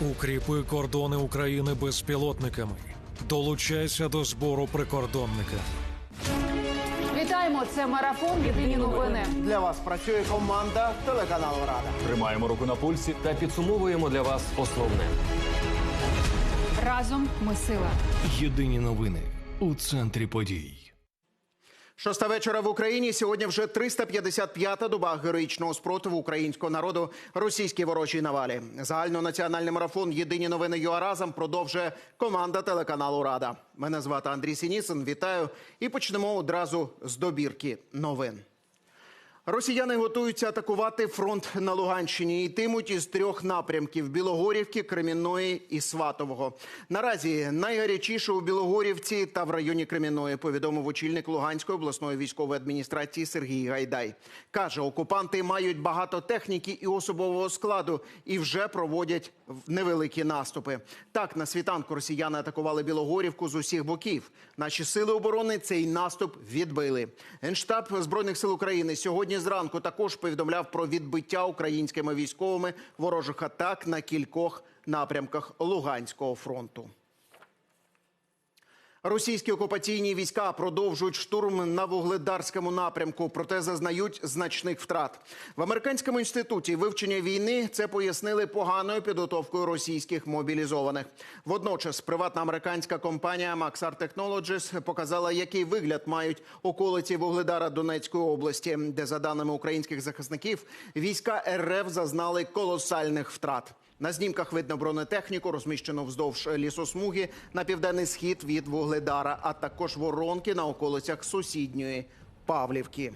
Укріпи кордони України безпілотниками. Долучайся до збору прикордонника. Вітаємо! Це марафон. Єдині новини. Для вас працює команда телеканалу Рада. Тримаємо руку на пульсі та підсумовуємо для вас основне. Разом ми сила. Єдині новини у центрі подій. Шоста вечора в Україні. Сьогодні вже 355-та доба героїчного спротиву українського народу російській ворожій навалі. Загальнонаціональний марафон Єдині новини ЮА разом продовжує команда телеканалу Рада. Мене звати Андрій Сініцин. Вітаю і почнемо одразу з добірки новин. Росіяни готуються атакувати фронт на Луганщині. Йтимуть із трьох напрямків: Білогорівки, Кремінної і Сватового. Наразі найгарячіше у Білогорівці та в районі Кремінної, повідомив очільник Луганської обласної військової адміністрації Сергій Гайдай. каже, окупанти мають багато техніки і особового складу і вже проводять невеликі наступи. Так на світанку росіяни атакували Білогорівку з усіх боків. Наші сили оборони цей наступ відбили. Генштаб збройних сил України сьогодні зранку також повідомляв про відбиття українськими військовими ворожих атак на кількох напрямках Луганського фронту. Російські окупаційні війська продовжують штурм на вугледарському напрямку, проте зазнають значних втрат. В американському інституті вивчення війни це пояснили поганою підготовкою російських мобілізованих. Водночас, приватна американська компанія Maxar Technologies показала, який вигляд мають околиці вугледара Донецької області, де, за даними українських захисників, війська РФ зазнали колосальних втрат. На знімках видно бронетехніку, розміщену вздовж лісосмуги на південний схід від Вугледара, а також воронки на околицях сусідньої Павлівки.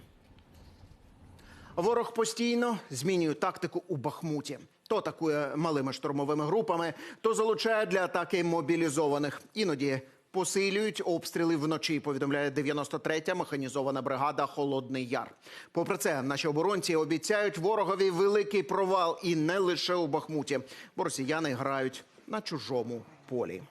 Ворог постійно змінює тактику у Бахмуті. То атакує малими штурмовими групами, то залучає для атаки мобілізованих. Іноді посилюють обстріли вночі. Повідомляє 93-я механізована бригада Холодний Яр. Попри це, наші оборонці обіцяють ворогові великий провал і не лише у Бахмуті, бо росіяни грають на чужому полі.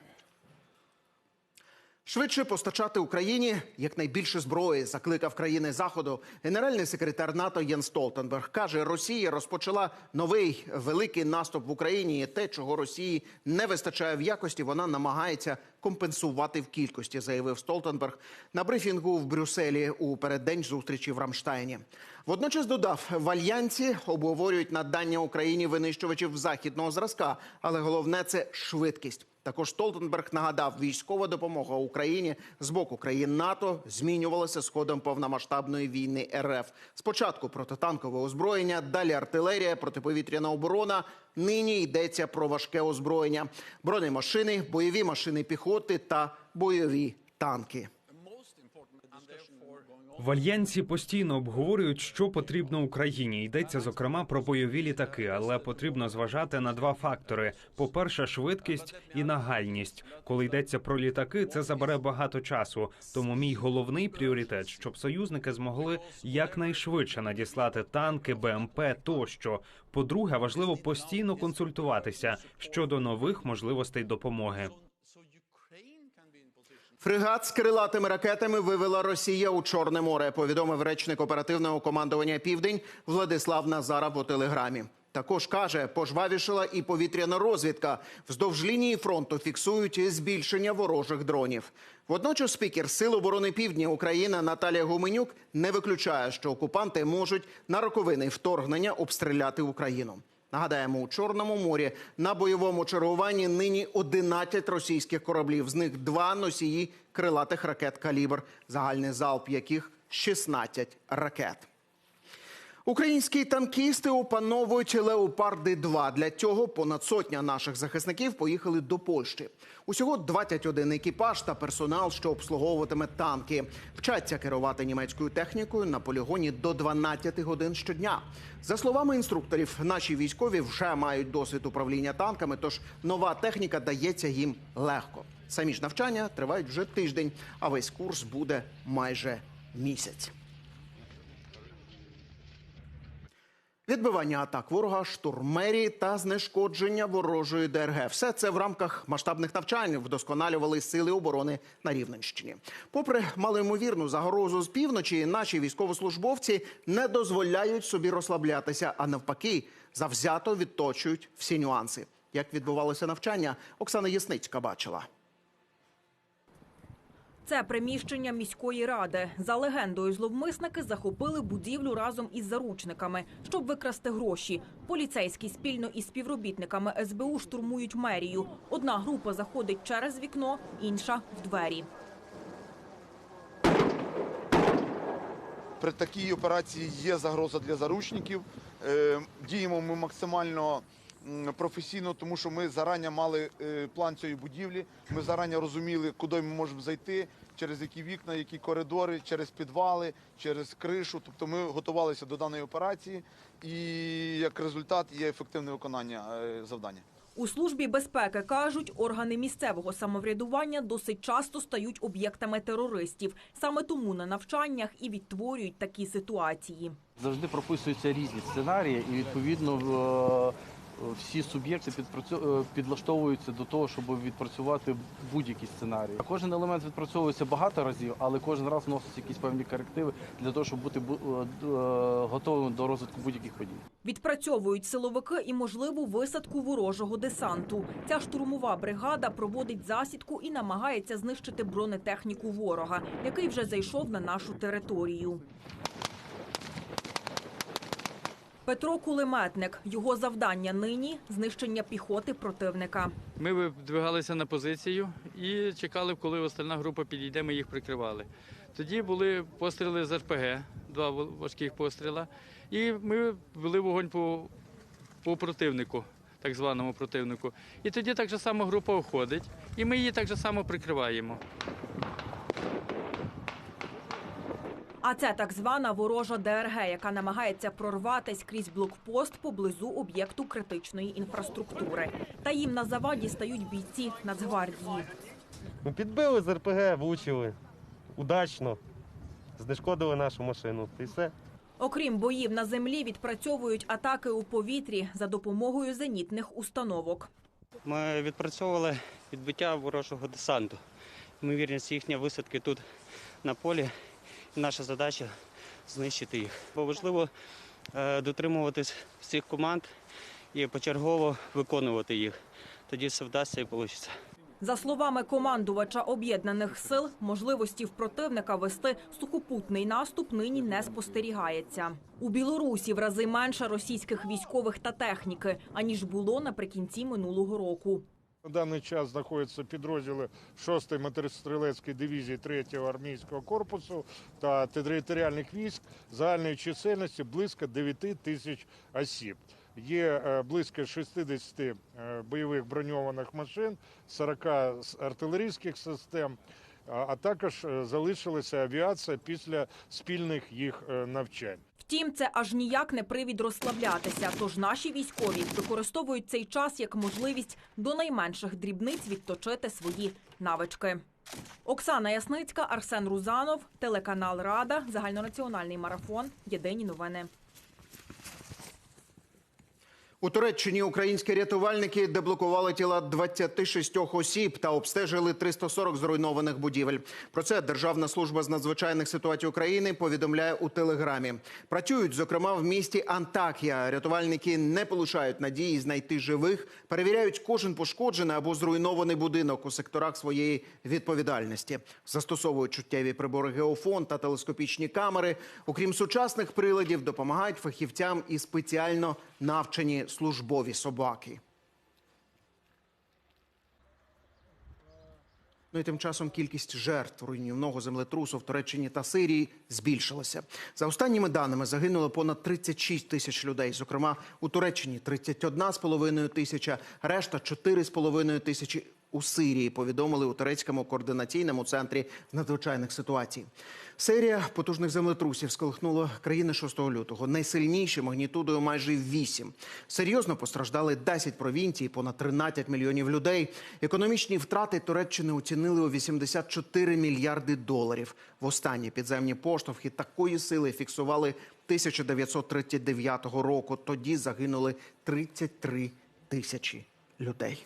Швидше постачати Україні якнайбільше зброї закликав країни заходу. Генеральний секретар НАТО Єн Столтенберг каже, Росія розпочала новий великий наступ в Україні. І те, чого Росії не вистачає в якості, вона намагається компенсувати в кількості, заявив Столтенберг на брифінгу в Брюсселі у переддень зустрічі в Рамштайні. Водночас додав, в альянсі обговорюють надання Україні винищувачів західного зразка, але головне це швидкість. Також Столтенберг нагадав, військова допомога Україні з боку країн НАТО змінювалася з ходом повномасштабної війни РФ. Спочатку протитанкове озброєння, далі артилерія, протиповітряна оборона. Нині йдеться про важке озброєння, бронемашини, бойові машини піхоти та бойові танки. В альянсі постійно обговорюють, що потрібно Україні. Йдеться зокрема про бойові літаки, але потрібно зважати на два фактори: по-перше, швидкість і нагальність. Коли йдеться про літаки, це забере багато часу. Тому мій головний пріоритет, щоб союзники змогли якнайшвидше надіслати танки, БМП тощо. По-друге, важливо постійно консультуватися щодо нових можливостей допомоги. Фрегат з крилатими ракетами вивела Росія у Чорне море. Повідомив речник оперативного командування Південь Владислав Назаров у телеграмі. Також каже, пожвавішала і повітряна розвідка. Вздовж лінії фронту фіксують збільшення ворожих дронів. Водночас спікер Сил оборони Півдня України Наталія Гуменюк не виключає, що окупанти можуть на роковини вторгнення обстріляти Україну. Нагадаємо, у Чорному морі на бойовому чергуванні нині 11 російських кораблів. З них два носії крилатих ракет калібр, загальний залп яких 16 ракет. Українські танкісти опановують леопарди 2 Для цього понад сотня наших захисників поїхали до Польщі. Усього 21 екіпаж та персонал, що обслуговуватиме танки, вчаться керувати німецькою технікою на полігоні до 12 годин щодня. За словами інструкторів, наші військові вже мають досвід управління танками, тож нова техніка дається їм легко. Самі ж навчання тривають вже тиждень, а весь курс буде майже місяць. Відбивання атак ворога, штурмерії та знешкодження ворожої ДРГ. Все це в рамках масштабних навчань вдосконалювали сили оборони на Рівненщині. Попри малоймовірну загрозу з півночі, наші військовослужбовці не дозволяють собі розслаблятися, а навпаки, завзято відточують всі нюанси. Як відбувалося навчання, Оксана Ясницька бачила. Це приміщення міської ради. За легендою, зловмисники захопили будівлю разом із заручниками, щоб викрасти гроші. Поліцейські спільно із співробітниками СБУ штурмують мерію. Одна група заходить через вікно, інша в двері. При такій операції є загроза для заручників. Е, Діємо ми максимально професійно, тому що ми зарані мали е, план цієї будівлі. Ми зарані розуміли, куди ми можемо зайти, через які вікна, які коридори, через підвали, через кришу. Тобто ми готувалися до даної операції, і як результат є ефективне виконання е, завдання. У службі безпеки кажуть, органи місцевого самоврядування досить часто стають об'єктами терористів. Саме тому на навчаннях і відтворюють такі ситуації. Завжди прописуються різні сценарії, і відповідно е, всі суб'єкти е, підлаштовуються до того, щоб відпрацювати будь-які сценарії. Кожен елемент відпрацьовується багато разів, але кожен раз вноситься якісь певні корективи для того, щоб бути бу- е, е, готовим до розвитку будь-яких подій. Відпрацьовують силовики і можливу висадку ворожого десанту. Ця штурмова бригада проводить засідку і намагається знищити бронетехніку ворога, який вже зайшов на нашу територію. Петро Кулеметник. Його завдання нині знищення піхоти противника. Ми видвигалися на позицію і чекали, коли остальна група підійде, ми їх прикривали. Тоді були постріли з РПГ, два важких постріла, і ми вели вогонь по, по противнику, так званому противнику. І тоді так же само група уходить, і ми її так само прикриваємо. А це так звана ворожа ДРГ, яка намагається прорватись крізь блокпост поблизу об'єкту критичної інфраструктури. Та їм на заваді стають бійці Нацгвардії. Ну, підбили з РПГ, влучили. Удачно. Знешкодили нашу машину. І все. Окрім боїв на землі, відпрацьовують атаки у повітрі за допомогою зенітних установок. Ми відпрацьовували відбиття ворожого десанту. Ймовірність їхньої висадки тут на полі. Наша задача знищити їх. Бо важливо е, дотримуватись всіх команд і почергово виконувати їх. Тоді все вдасться і вийде. За словами командувача об'єднаних сил, можливості в противника вести сухопутний наступ нині не спостерігається. У Білорусі в рази менше російських військових та техніки, аніж було наприкінці минулого року. На даний час знаходяться підрозділи 6-ї мотострілецької дивізії 3-го армійського корпусу та територіальних військ загальної чисельності близько 9 тисяч осіб. Є е, близько 60 е, бойових броньованих машин, 40 с- артилерійських систем, а також е, залишилася авіація після спільних їх навчань. Втім, це аж ніяк не привід розслаблятися. Тож наші військові використовують цей час як можливість до найменших дрібниць відточити свої навички. Оксана Ясницька, Арсен Рузанов, телеканал Рада, загальнонаціональний марафон. Єдині новини. У Туреччині українські рятувальники деблокували тіла 26 осіб та обстежили 340 зруйнованих будівель. Про це Державна служба з надзвичайних ситуацій України повідомляє у телеграмі. Працюють зокрема в місті Антакія. Рятувальники не полишають надії знайти живих, перевіряють кожен пошкоджений або зруйнований будинок у секторах своєї відповідальності. Застосовують чуттєві прибори геофон та телескопічні камери. Окрім сучасних приладів, допомагають фахівцям і спеціально навчені службові собаки. Ну і тим часом кількість жертв руйнівного землетрусу в Туреччині та Сирії збільшилася. За останніми даними загинуло понад 36 тисяч людей. Зокрема, у Туреччині 31,5 тисяча, решта 4,5 тисячі у Сирії. Повідомили у турецькому координаційному центрі надзвичайних ситуацій. Серія потужних землетрусів сколихнула країни 6 лютого. Найсильніші магнітудою майже 8. Серйозно постраждали 10 провінцій, понад 13 мільйонів людей. Економічні втрати Туреччини оцінили у 84 мільярди доларів. Востаннє підземні поштовхи такої сили фіксували 1939 року. Тоді загинули 33 тисячі людей.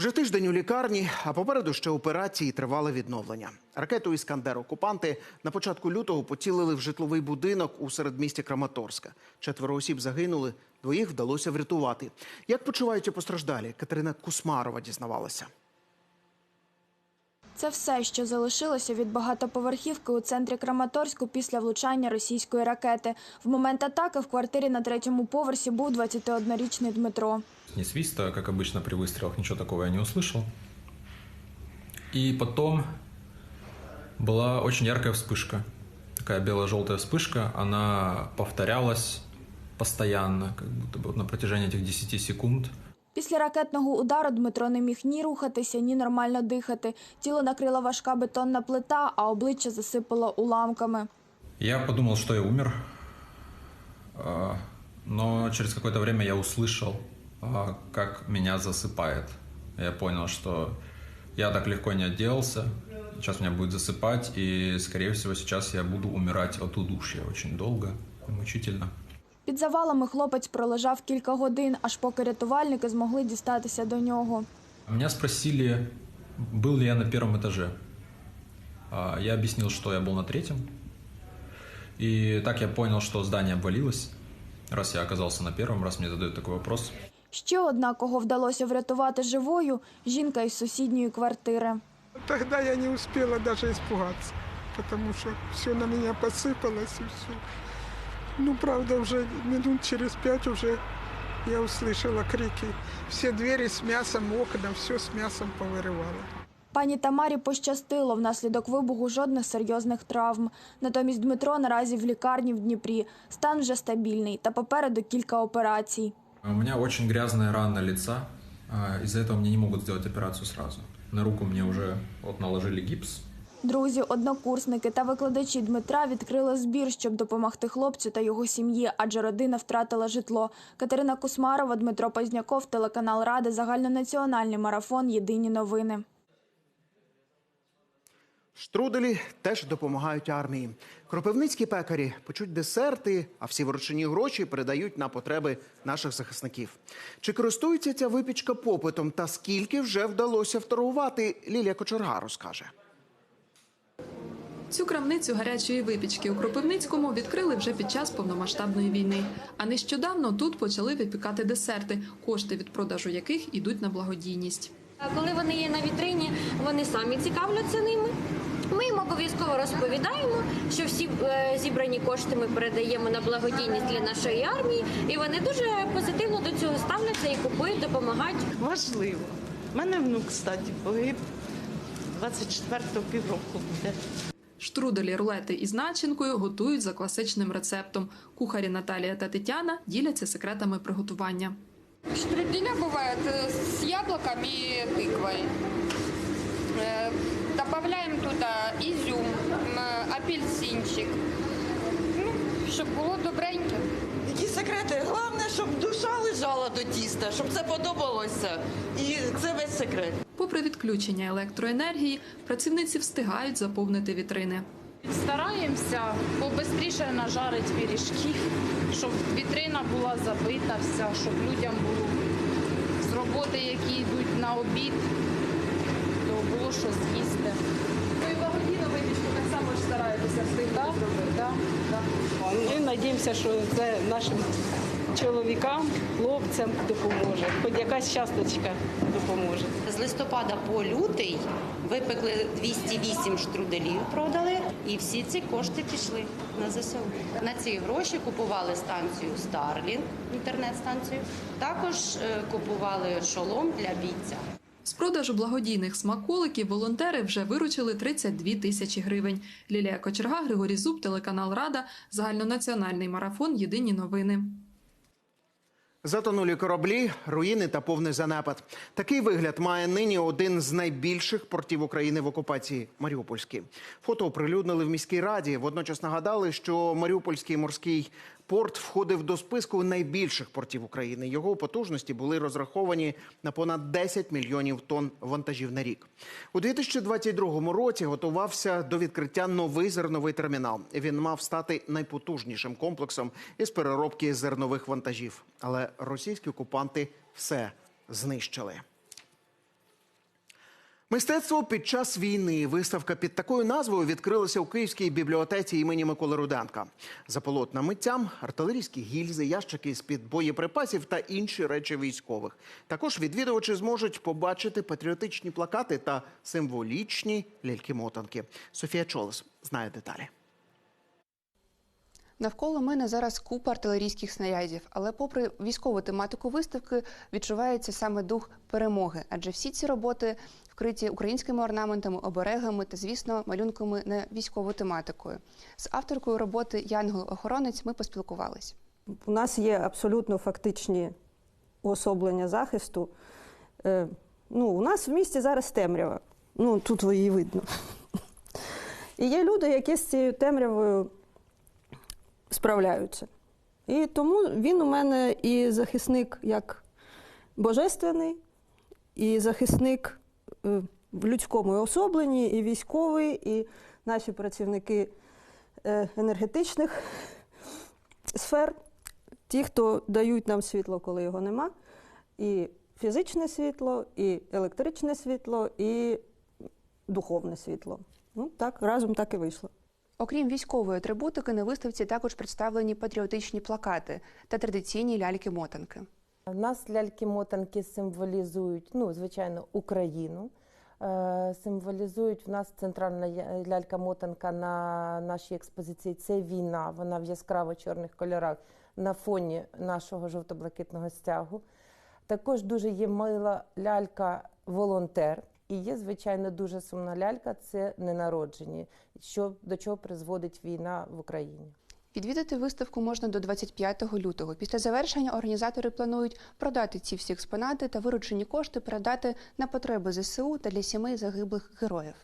Вже тиждень у лікарні, а попереду ще операції тривали відновлення. Ракету Іскандер окупанти на початку лютого поцілили в житловий будинок у середмісті Краматорська. Четверо осіб загинули, двоїх вдалося врятувати. Як почуваються постраждалі? Катерина Кусмарова дізнавалася. Це все, що залишилося від багатоповерхівки у центрі Краматорську після влучання російської ракети. В момент атаки в квартирі на третьому поверсі був 21-річний Дмитро. Ни свиста, как обычно при выстрелах, ничего такого я не услышал. И потом была очень яркая вспышка. Такая бело-желтая вспышка, она повторялась постоянно, как будто бы вот на протяжении этих 10 секунд. Після ракетного удару Дмитро не міг ні рухатися, ні нормально дихати. Тіло накрила важка бетонна плита, а обличчя засипало уламками. Я подумал, что я умер, А, но через какое-то время я услышал, а, как меня засыпает. Я понял, что я так легко не отделался, сейчас меня будет засыпать, и, скорее всего, сейчас я буду умирать от удушья очень долго и мучительно. Під завалами хлопець пролежав кілька годин, аж поки рятувальники змогли дістатися до нього. Меня спросили, был ли я на первом этаже. А, Я объяснил, что я был на третьем. И так я понял, что здание обвалилось. Раз я оказался на первом, раз мне задают такой вопрос. Ще одна, кого вдалося врятувати живою, жінка із сусідньої квартири. Тогда я не успела даже испугаться, потому что все на меня посыпалось и все. Ну, правда, уже минут через пять уже я услышала крики. Все двери с мясом, окна, все с мясом повырывало. Пані Тамарі пощастило, внаслідок вибуху жодних серйозних травм. Натомість Дмитро наразі в лікарні в Дніпрі. Стан вже стабільний та попереду кілька операцій. У меня очень грязная рана лица. а, Из-за этого мне не могут сделать операцию сразу. На руку мне уже вот наложили гипс. Друзі, однокурсники та викладачі Дмитра відкрили збір, щоб допомогти хлопцю та його сім'ї, адже родина втратила житло. Катерина Кусмарова, Дмитро Позняков, телеканал Ради, загальнонаціональний марафон. Єдині новини. Штруделі теж допомагають армії. Кропивницькі пекарі печуть десерти, а всі вручені гроші передають на потреби наших захисників. Чи користується ця випічка попитом та скільки вже вдалося вторгувати, Лілія Кочерга розкаже. Цю крамницю гарячої випічки у Кропивницькому відкрили вже під час повномасштабної війни. А нещодавно тут почали випікати десерти, кошти від продажу яких ідуть на благодійність. Коли вони є на вітрині, вони самі цікавляться ними. Ми їм обов'язково розповідаємо, що всі е, зібрані кошти ми передаємо на благодійність для нашої армії, і вони дуже позитивно до цього ставляться і купують, допомагають. Важливо. У мене внук, кстати, погиб 24-го півроку буде. Штруделі, рулети із начинкою готують за класичним рецептом. Кухарі Наталія та Тетяна діляться секретами приготування. Штруделя бывают э, с яблоком и тыквой. Э, Добавляем туда изюм, м, апельсинчик, ну, щоб було добреньке. Секрети? Головне, щоб душа лежала до тіста, щоб це подобалося. І це весь секрет. Попри відключення електроенергії, працівниці встигають заповнити вітрини. Стараємося побистріше нажарити пиріжків, щоб вітрина була забита вся, щоб людям було з роботи, які йдуть на обід, то було що з'їсти. Ви благодійно випічку так само ж стараєтеся встигнути зробити, так? Ми надіємося, що це нашим чоловікам, хлопцям допоможе. Хоч якась часточка допоможе. З листопада по лютий випекли 208 штруделів, продали, і всі ці кошти пішли на ЗСУ. На ці гроші купували станцію Starlink, інтернет-станцію. Також е, купували шолом для бійця. З продажу благодійних смаколиків волонтери вже виручили 32 тисячі гривень. Лілія Кочерга, Григорій Зуб, телеканал Рада, загальнонаціональний марафон. Єдині новини. Затонулі кораблі, руїни та повний занепад. Такий вигляд має нині один з найбільших портів України в окупації Маріупольський. Фото оприлюднили в міській раді. Водночас нагадали, що Маріупольський морський порт входив до списку найбільших портів України. Його потужності були розраховані на понад 10 мільйонів тонн вантажів на рік. У 2022 році готувався до відкриття новий зерновий термінал. Він мав стати найпотужнішим комплексом із переробки зернових вантажів. Але російські окупанти все знищили. Мистецтво під час війни. Виставка під такою назвою відкрилася у Київській бібліотеці імені Миколи Руденка. За полотна митцям артилерійські гільзи, ящики з-під боєприпасів та інші речі військових. Також відвідувачі зможуть побачити патріотичні плакати та символічні ляльки-мотанки. Софія Чолес знає деталі. Навколо мене зараз купа артилерійських снарядів, але попри військову тематику виставки відчувається саме дух перемоги, адже всі ці роботи вкриті українськими орнаментами, оберегами та, звісно, малюнками на військову тематикою. З авторкою роботи Янгол-охоронець ми поспілкувались. У нас є абсолютно фактичні уособлення захисту. Е, ну, у нас в місті зараз темрява. Ну, тут її видно. І є люди, які з цією темрявою справляються. І тому він у мене і захисник як божественний, і захисник е, в людському особленні, і військовий, і наші працівники е, енергетичних сфер, ті, хто дають нам світло, коли його нема, і фізичне світло, і електричне світло, і духовне світло. Ну так, разом так і вийшло. Окрім військової атрибутики, на виставці також представлені патріотичні плакати та традиційні ляльки-мотанки. У нас ляльки-мотанки символізують, ну, звичайно, Україну. Е, Символізують в нас центральна лялька-мотанка на нашій експозиції. Це війна. Вона в яскраво-чорних кольорах на фоні нашого жовто-блакитного стягу. Також дуже є мила лялька волонтер. І є, звичайно, дуже сумна лялька це ненароджені, що до чого призводить війна в Україні. Відвідати виставку можна до 25 лютого. Після завершення організатори планують продати ці всі експонати та виручені кошти передати на потреби ЗСУ та для сімей загиблих героїв.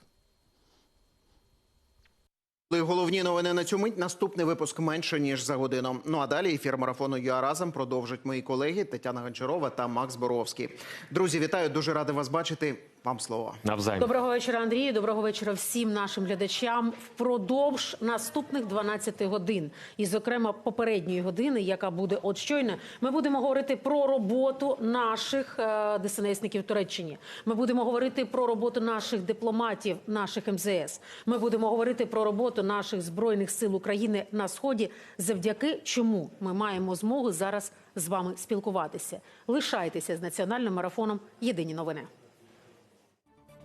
Головні новини на цю мить. Наступний випуск менше ніж за годину. Ну а далі ефір марафону ЮА разом продовжать мої колеги Тетяна Гончарова та Макс Боровський. Друзі, вітаю! Дуже радий вас бачити. Вам слово. Навзаєм. Доброго вечора, Андрію. Доброго вечора всім нашим глядачам. Впродовж наступних 12 годин, і, зокрема, попередньої години, яка буде от щойно, ми будемо говорити про роботу наших е, ДСНСників в Туреччині. Ми будемо говорити про роботу наших дипломатів, наших МЗС. Ми будемо говорити про роботу наших збройних сил України на сході, завдяки чому ми маємо змогу зараз з вами спілкуватися. Лишайтеся з національним марафоном. Єдині новини.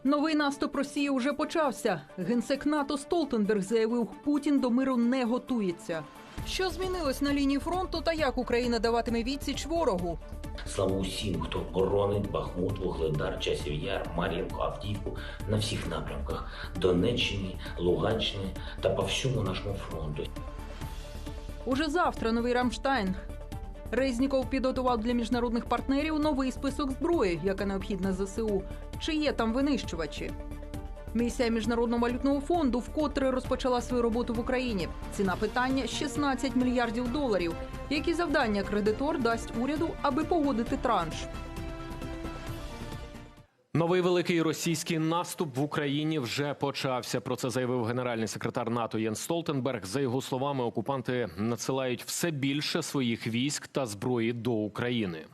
Новий наступ Росії уже почався. Генсек НАТО Столтенберг заявив, Путін до миру не готується. Що змінилось на лінії фронту та як Україна даватиме відсіч ворогу? Слава усім, хто боронить Бахмут, Вугледар, Часів Яр, Мар'їнку, Авдіївку на всіх напрямках Донеччині, Луганщини та по всьому нашому фронту. Уже завтра новий Рамштайн. Резніков підготував для міжнародних партнерів новий список зброї, яка необхідна ЗСУ. Чи є там винищувачі? Місія міжнародного валютного фонду вкотре розпочала свою роботу в Україні. Ціна питання 16 мільярдів доларів. Які завдання кредитор дасть уряду, аби погодити транш? Новий великий російський наступ в Україні вже почався. Про це заявив генеральний секретар НАТО Єн Столтенберг. За його словами, окупанти надсилають все більше своїх військ та зброї до України.